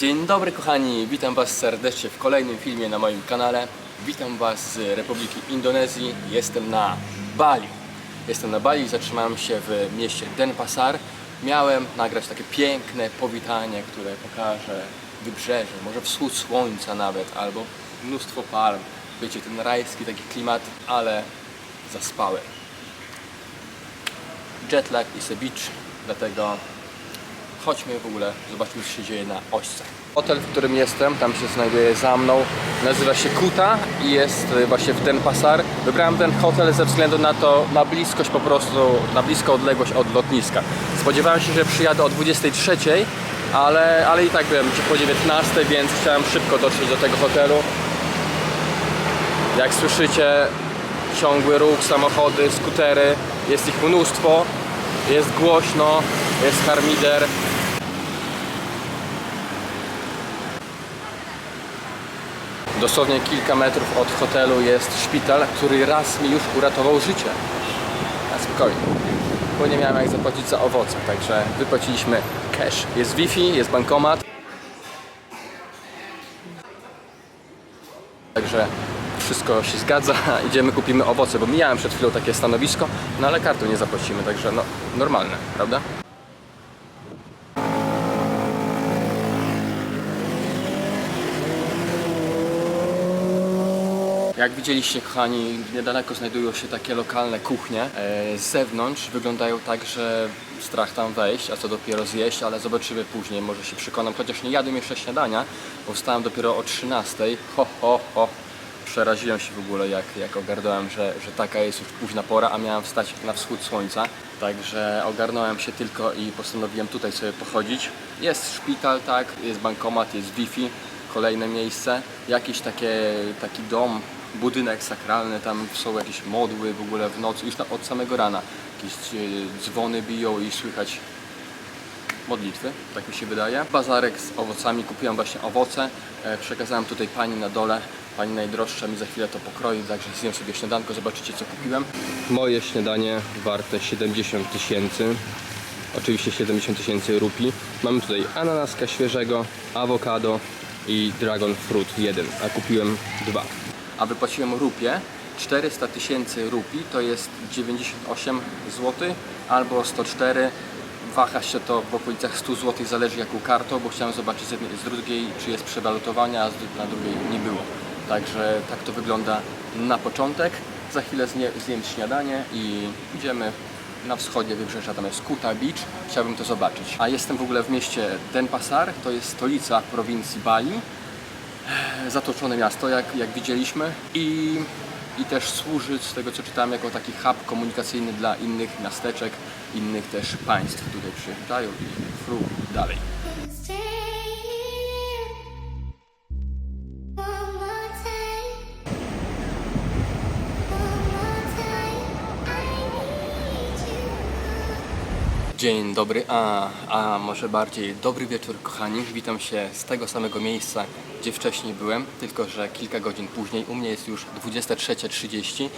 Dzień dobry kochani, witam Was serdecznie w kolejnym filmie na moim kanale. Witam Was z Republiki Indonezji. Jestem na Bali. Jestem na Bali, zatrzymałem się w mieście Denpasar. Miałem nagrać takie piękne powitanie, które pokaże wybrzeże, może wschód słońca nawet, albo mnóstwo palm. Wiecie, ten rajski taki klimat, ale zaspałem. Jetlag is a beach, dlatego chodźmy w ogóle, zobaczmy co się dzieje na ośce. Hotel, w którym jestem, tam się znajduje za mną, nazywa się Kuta i jest y, właśnie w Denpasar. Wybrałem ten hotel ze względu na to, na bliskość po prostu, na bliską odległość od lotniska. Spodziewałem się, że przyjadę o 23, ale, ale i tak byłem po 19, więc chciałem szybko dotrzeć do tego hotelu. Jak słyszycie, ciągły ruch, samochody, skutery, jest ich mnóstwo, jest głośno, jest harmider. Dosłownie kilka metrów od hotelu jest szpital, który raz mi już uratował życie. A spokojnie, bo nie miałem jak zapłacić za owoce, także wypłaciliśmy cash. Jest Wi-Fi, jest bankomat. Także wszystko się zgadza, idziemy kupimy owoce, bo mijałem przed chwilą takie stanowisko, no ale kartą nie zapłacimy, także no normalne, prawda? Jak widzieliście, kochani, niedaleko znajdują się takie lokalne kuchnie. E, Z zewnątrz wyglądają tak, że strach tam wejść, a co dopiero zjeść, ale zobaczymy później, może się przekonam. Chociaż nie jadłem jeszcze śniadania, bo wstałem dopiero o 13. Ho, ho, ho. Przeraziłem się w ogóle, jak, jak ogarnąłem, że, że taka jest już późna pora, a miałem wstać na wschód słońca. Także ogarnąłem się tylko i postanowiłem tutaj sobie pochodzić. Jest szpital, tak, jest bankomat, jest Wi-Fi, kolejne miejsce, jakiś takie, taki dom, budynek sakralny, tam są jakieś modły w ogóle w nocy, już na, od samego rana. Jakieś e, dzwony biją i słychać modlitwy, tak mi się wydaje. Bazarek z owocami, kupiłem właśnie owoce, e, przekazałem tutaj pani na dole, pani najdroższa mi za chwilę to pokroi, także zjem sobie śniadanko, zobaczycie co kupiłem. Moje śniadanie warte 70 tysięcy, oczywiście 70 tysięcy rupii. Mamy tutaj ananaska świeżego, awokado i dragon fruit jeden, a kupiłem dwa. A wypłaciłem rupie, 400 tysięcy rupii to jest 98 zł albo 104 Waha się to w okolicach 100 zł, zależy jaką kartą, bo chciałem zobaczyć z, jednej, z drugiej, czy jest przewalutowanie, a na drugiej nie było. Także tak to wygląda na początek. Za chwilę znie, zjem śniadanie i idziemy na wschodzie wybrzeża, tam jest Kuta Beach. Chciałbym to zobaczyć. A jestem w ogóle w mieście Denpasar, to jest stolica prowincji Bali. Zatoczone miasto, jak, jak widzieliśmy. I i też służy, z tego co czytałem, jako taki hub komunikacyjny dla innych miasteczek, innych też państw. Tutaj przyjeżdżają i fru dalej. Dzień dobry, a, a może bardziej dobry wieczór kochani. Witam się z tego samego miejsca, gdzie wcześniej byłem, tylko że kilka godzin później. U mnie jest już 23.30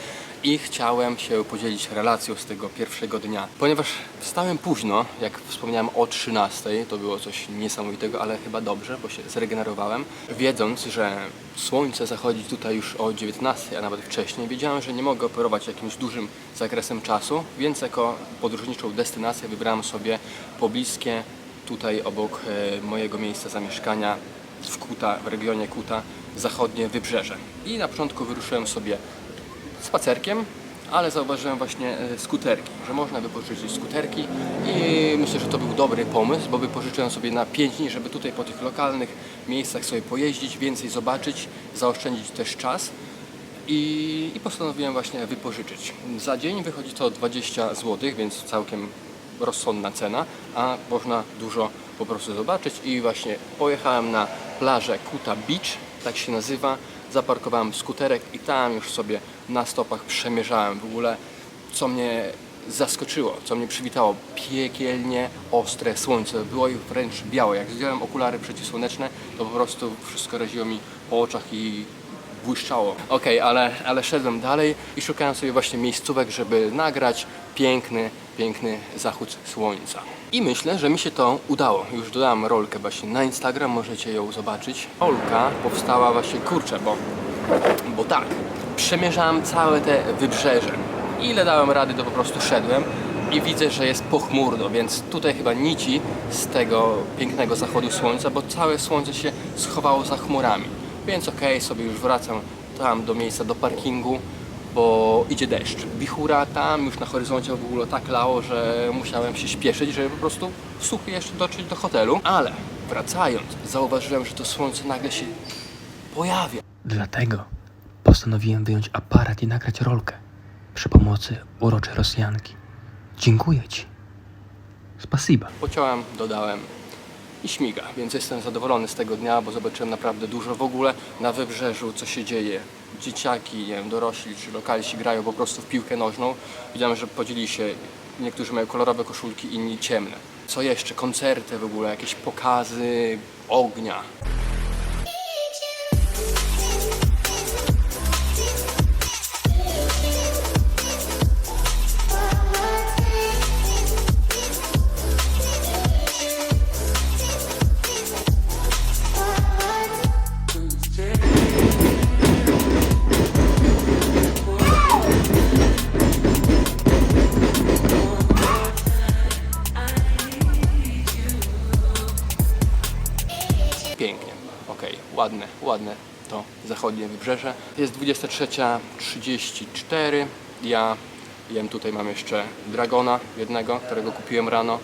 i chciałem się podzielić relacją z tego pierwszego dnia. Ponieważ wstałem późno, jak wspomniałem o 13.00, to było coś niesamowitego, ale chyba dobrze, bo się zregenerowałem. Wiedząc, że słońce zachodzi tutaj już o 19.00, a nawet wcześniej, wiedziałem, że nie mogę operować jakimś dużym zakresem czasu, więc jako podróżniczą destynację wybrałem sobie pobliskie tutaj obok e, mojego miejsca zamieszkania w Kuta, w regionie Kuta, zachodnie wybrzeże. I na początku wyruszyłem sobie spacerkiem, ale zauważyłem właśnie e, skuterki, że można wypożyczyć skuterki i myślę, że to był dobry pomysł, bo wypożyczyłem sobie na 5 dni, żeby tutaj po tych lokalnych miejscach sobie pojeździć, więcej zobaczyć, zaoszczędzić też czas i, i postanowiłem właśnie wypożyczyć. Za dzień wychodzi to 20 zł, więc całkiem rozsądna cena, a można dużo po prostu zobaczyć i właśnie pojechałem na plażę Kuta Beach, tak się nazywa, zaparkowałem skuterek i tam już sobie na stopach przemierzałem w ogóle, co mnie zaskoczyło, co mnie przywitało. Piekielnie ostre słońce, było ich wręcz białe. Jak zdjąłem okulary przeciwsłoneczne, to po prostu wszystko raziło mi po oczach i błyszczało. Okej, ale, ale szedłem dalej i szukałem sobie właśnie miejscówek, żeby nagrać piękny, piękny zachód słońca. I myślę, że mi się to udało. Już dodałem rolkę właśnie na Instagram, możecie ją zobaczyć. Rolka powstała właśnie, kurczę, bo, bo tak, przemierzałem całe te wybrzeże. Ile dałem rady, to po prostu szedłem i widzę, że jest pochmurno, więc tutaj chyba nici z tego pięknego zachodu słońca, bo całe słońce się schowało za chmurami. Więc okej, sobie już wracam tam do miejsca, do parkingu, bo idzie deszcz. Wichura tam już na horyzoncie w ogóle tak lało, że musiałem się śpieszyć, żeby po prostu suchy jeszcze dotrzeć do hotelu. Ale wracając, zauważyłem, że to słońce nagle się pojawia. Dlatego postanowiłem wyjąć aparat i nagrać rolkę przy pomocy uroczej Rosjanki. Dziękuję Ci. Spasiba. Pociąłem, dodałem i śmiga, więc jestem zadowolony z tego dnia, bo zobaczyłem naprawdę dużo w ogóle na wybrzeżu, co się dzieje. Dzieciaki, nie wiem, dorośli czy lokalsi grają po prostu w piłkę nożną. Widziałem, że podzieli się, niektórzy mają kolorowe koszulki, inni ciemne. Co jeszcze? Koncerty w ogóle, jakieś pokazy ognia. Ładne, ładne to zachodnie wybrzeże. Jest 23.34. Ja jem tutaj, mam jeszcze dragona jednego, którego kupiłem rano.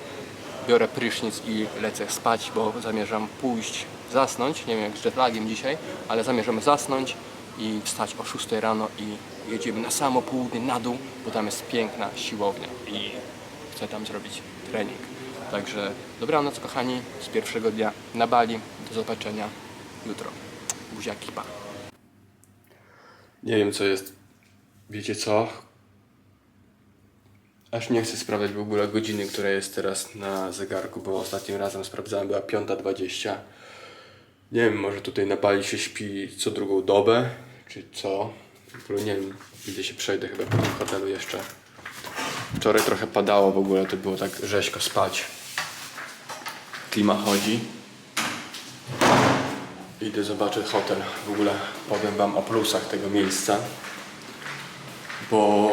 Biorę prysznic i lecę spać, bo zamierzam pójść zasnąć. Nie wiem jak z jetlagiem dzisiaj, ale zamierzam zasnąć i wstać o 6 rano i jedziemy na samo południe na dół, bo tam jest piękna siłownia i chcę tam zrobić trening. Także dobranoc kochani z pierwszego dnia na Bali. Do zobaczenia jutro. Buziaki, pa. Nie wiem co jest. Wiecie co? Aż nie chcę sprawdzać w ogóle godziny, która jest teraz na zegarku, bo ostatnim razem sprawdzałem była 5.20. Nie wiem, może tutaj na Bali się śpi co drugą dobę, czy co. W ogóle nie wiem, gdzie się przejdę chyba po tym hotelu jeszcze. Wczoraj trochę padało w ogóle, to było tak rzeźko spać. Klima chodzi. Idę zobaczyć hotel. W ogóle powiem wam o plusach tego miejsca. Bo,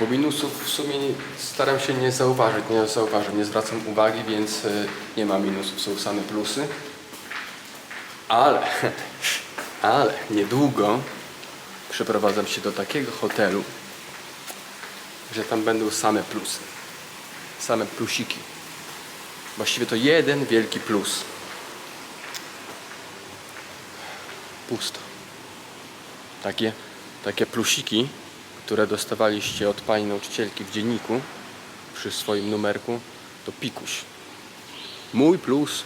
bo minusów w sumie staram się nie zauważyć, nie zauważam, nie zwracam uwagi, więc y, nie ma minusów, są same plusy. Ale, ale niedługo przeprowadzam się do takiego hotelu, że tam będą same plusy. Same plusiki. Właściwie to jeden wielki plus. Pusto. Takie, takie plusiki, które dostawaliście od pani nauczycielki w dzienniku przy swoim numerku, to pikuś. Mój plus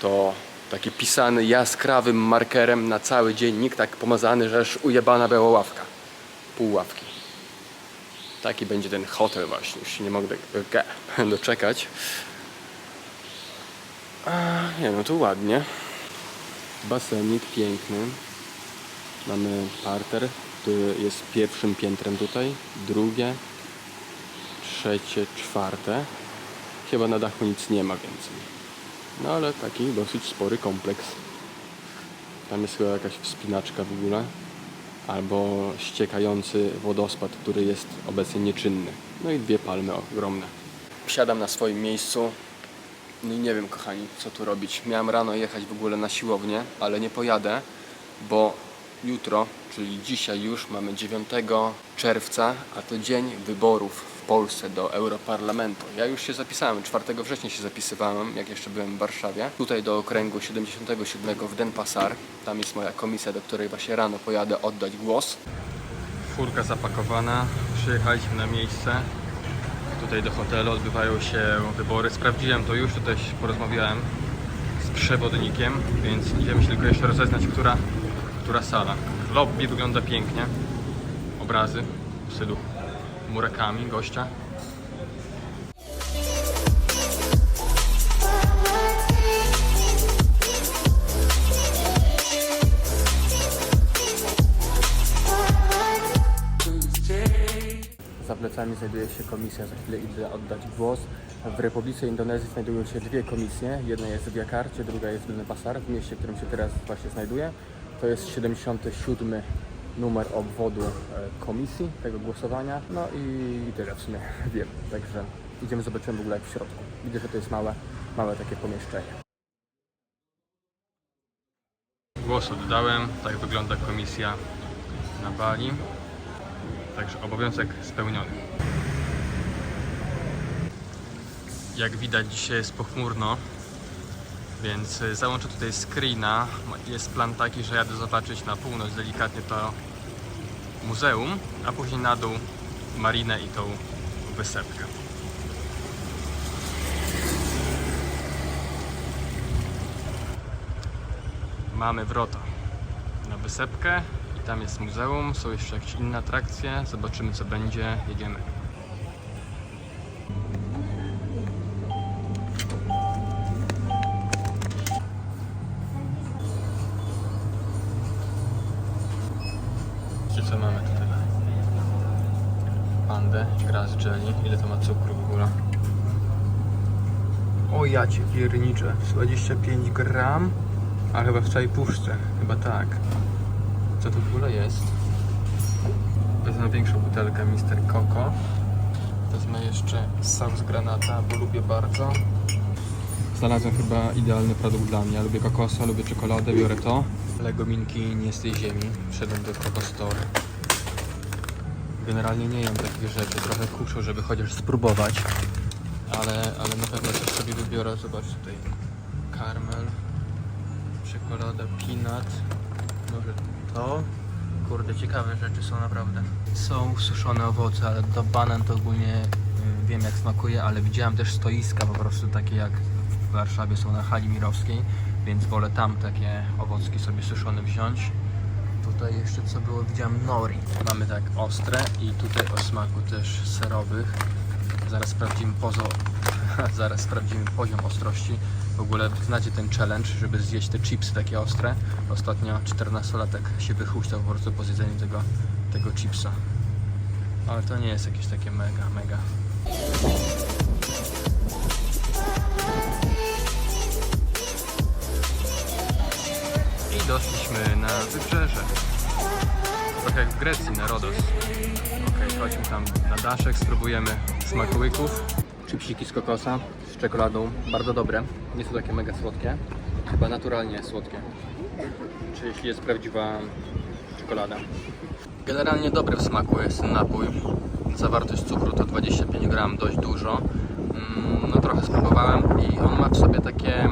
to taki pisany jaskrawym markerem na cały dziennik, tak pomazany, że aż ujebana była ławka. Pół ławki. Taki będzie ten hotel właśnie. Już się nie mogę do- doczekać. A, nie no, tu ładnie. Basenik piękny. Mamy parter, który jest pierwszym piętrem tutaj. Drugie, trzecie, czwarte. Chyba na dachu nic nie ma więcej. No ale taki dosyć spory kompleks. Tam jest chyba jakaś wspinaczka w ogóle. Albo ściekający wodospad, który jest obecnie nieczynny. No i dwie palmy ogromne. Siadam na swoim miejscu. No i nie wiem, kochani, co tu robić. Miałem rano jechać w ogóle na siłownię, ale nie pojadę, bo jutro, czyli dzisiaj już mamy 9 czerwca, a to dzień wyborów w Polsce do Europarlamentu. Ja już się zapisałem, 4 września się zapisywałem, jak jeszcze byłem w Warszawie. Tutaj do okręgu 77 w Denpasar. Tam jest moja komisja, do której właśnie rano pojadę oddać głos. Furka zapakowana, przyjechaliśmy na miejsce. Tutaj do hotelu odbywają się wybory. Sprawdziłem to już, tutaj porozmawiałem z przewodnikiem, więc idziemy się tylko jeszcze rozeznać, która, która sala. Lobby wygląda pięknie. Obrazy w stylu murakami gościa. Plecami znajduje się komisja, za chwilę idę oddać głos. W Republice Indonezji znajdują się dwie komisje. Jedna jest w Jakarcie, druga jest w Denpasar, w mieście, w którym się teraz właśnie znajduję. To jest 77 numer obwodu e, komisji tego głosowania. No i tyle w sumie wiem. Także idziemy, zobaczymy w ogóle jak w środku. Widzę, że to jest małe, małe takie pomieszczenie. Głos oddałem, tak wygląda komisja na Bali. Także obowiązek spełniony. Jak widać dzisiaj jest pochmurno, więc y, załączę tutaj screena. Jest plan taki, że jadę zobaczyć na północ delikatnie to muzeum, a później na dół marinę i tą wysepkę. Mamy wrota na wysepkę i tam jest muzeum, są jeszcze jakieś inne atrakcje, zobaczymy co będzie, jedziemy. Co mamy tutaj? Pandę, gra z jelly. Ile to ma cukru w ogóle? O ja cię pierniczę. 25 gram, a chyba w całej puszce. Chyba tak. Co to w ogóle jest? Wezmę większą butelkę Mr. Coco. Wezmę jeszcze z granata, bo lubię bardzo. Znalazłem chyba idealny produkt dla mnie. Lubię kokosa, lubię czekoladę, biorę to. Lego Minki nie z tej ziemi. Wszedłem do Coco Store. Generalnie nie jem takich rzeczy, trochę kuszę, żeby chociaż spróbować. Ale, ale na pewno coś sobie wybiorę. Zobacz tutaj. Karmel, czekolada, peanut. Może to? Kurde, ciekawe rzeczy są naprawdę. Są suszone owoce, ale to banan to ogólnie y, wiem jak smakuje, ale widziałem też stoiska po prostu takie jak w Warszawie są na hali mirowskiej, więc wolę tam takie owocki sobie suszone wziąć. Tutaj jeszcze co było, widziałem nori. Mamy tak ostre i tutaj o smaku też serowych. Zaraz sprawdzimy pozo... Zaraz sprawdzimy poziom ostrości. W ogóle znacie ten challenge, żeby zjeść te chipsy takie ostre. Ostatnio 14-latek się wychuśtał po prostu po zjedzeniu tego, tego chipsa. Ale to nie jest jakieś takie mega, mega. I doszliśmy na wybrzeże. Trochę jak w Grecji, na Rodos. Okej, chodźmy tam na daszek, spróbujemy smakołyków. Chipsiki z kokosa, czekoladą, bardzo dobre. Nie są takie mega słodkie, chyba naturalnie słodkie. Czy jeśli jest prawdziwa czekolada. Generalnie dobry w smaku jest ten napój. Zawartość cukru to 25 gram, dość dużo. Mm, No trochę spróbowałem i on ma w sobie takie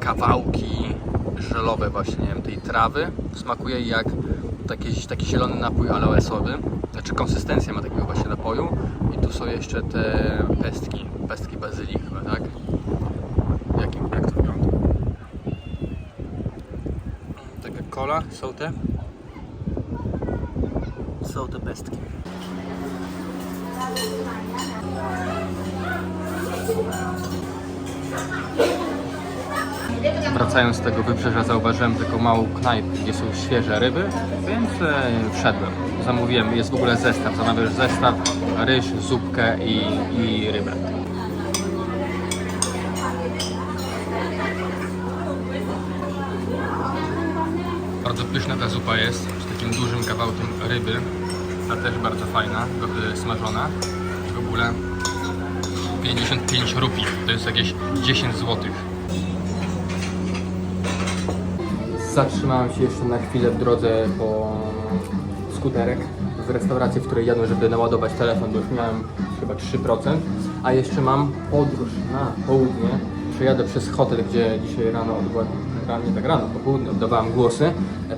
kawałki żelowe właśnie tej trawy. Smakuje jak taki, taki zielony napój aloesowy. Znaczy konsystencja ma takiego właśnie napoju. Tu są jeszcze te pestki, pestki bazylii chyba, tak? Jak, jak to wygląda? Taka kola, są te? Są te pestki. Wracając z tego wybrzeża zauważyłem taką małą knajpę, gdzie są świeże ryby, więc e, wszedłem. Zamówiłem, jest w ogóle zestaw, zamawiasz zestaw, ryż, zupkę i, i rybę. Bardzo pyszna ta zupa jest, z takim dużym kawałkiem ryby, a też bardzo fajna, smażona. W ogóle 55 rupii, to jest jakieś 10 złotych. Zatrzymałem się jeszcze na chwilę w drodze po skuterek w restauracji, w której jadłem, żeby naładować telefon, bo już miałem chyba 3%, a jeszcze mam podróż na południe. Przejadę przez hotel, gdzie dzisiaj rano odbyłem, nie tak rano, po południu oddawałem głosy,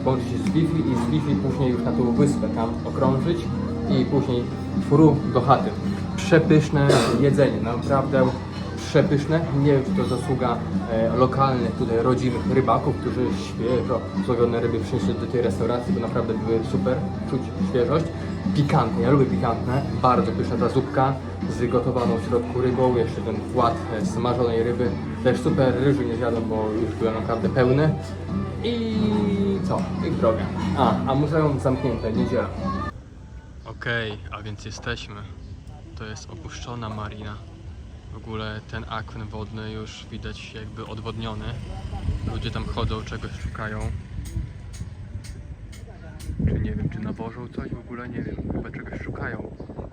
połączyć się z Wi-Fi i z Wi-Fi później już na tą wyspę tam okrążyć i później furu do chaty. Przepyszne jedzenie, naprawdę przepyszne. Nie wiem, czy to zasługa e, lokalnych, tutaj rodzimych rybaków, którzy świeżo złowione ryby przynieśli do tej restauracji, bo naprawdę były super, czuć świeżość. Pikantne, ja lubię pikantne, bardzo pyszna ta zupka z gotowaną w środku rybą, jeszcze ten płat e, smażonej ryby. Też super, ryżu nie zjadłem, bo już byłem naprawdę pełny. I co? I w drogę. A, a muzeum zamknięte, niedziela. Okej, a więc jesteśmy. to jest opuszczona marina. W ogóle ten akwen wodny już widać jakby odwodniony. Ludzie tam chodzą, czegoś szukają. Czy nie wiem, czy nawożą coś? W ogóle nie wiem, chyba czegoś szukają.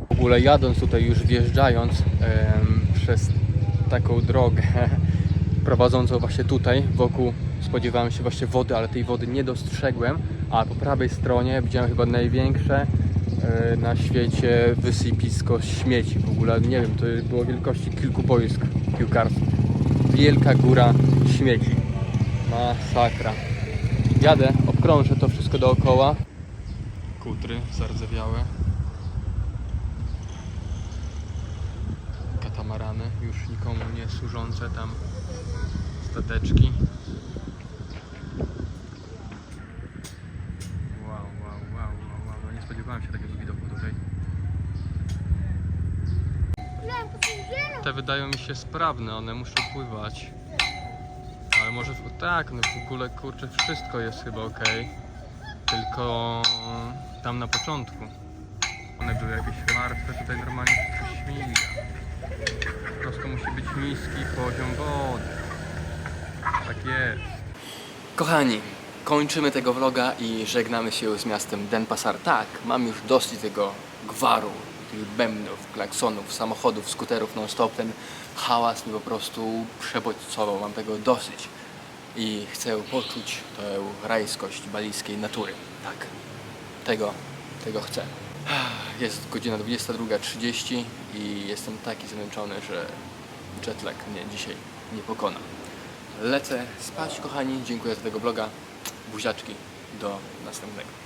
W ogóle jadąc tutaj, już wjeżdżając em, przez taką drogę prowadzącą właśnie tutaj, wokół spodziewałem się właśnie wody, ale tej wody nie dostrzegłem, a po prawej stronie widziałem chyba największe na świecie wysypisko śmieci. W ogóle nie wiem, to było wielkości kilku boisk piłkarskich. Wielka góra śmieci. Masakra. Jadę, obkrążę to wszystko dookoła. Kutry zardzewiałe. Katamarany, już nikomu nie służące tam stateczki. Wow, wow, wow, wow, wow. No nie spodziewałem się takiego widoku tutaj. Te wydają mi się sprawne, one muszą pływać. Ale może w, tak, no w ogóle kurczę wszystko jest chyba ok. Tylko tam na początku. One były jakieś martwe, tutaj normalnie wszystko śmiga. Po prostu musi być niski poziom wody. Tak jest. Kochani, kończymy tego vloga i żegnamy się z miastem Denpasar. Tak, mam już dosyć tego gwaru, tych bębnów, klaksonów, samochodów, skuterów non-stop. Ten hałas mi po prostu przebodźcował, mam tego dosyć. I chcę poczuć tę rajskość balijskiej natury. Tak, tego, tego chcę. Jest godzina 22.30 i jestem taki zmęczony, że jetlag mnie dzisiaj nie pokona. Lecę spać, kochani. Dziękuję za tego vloga. Buziaczki. Do następnego.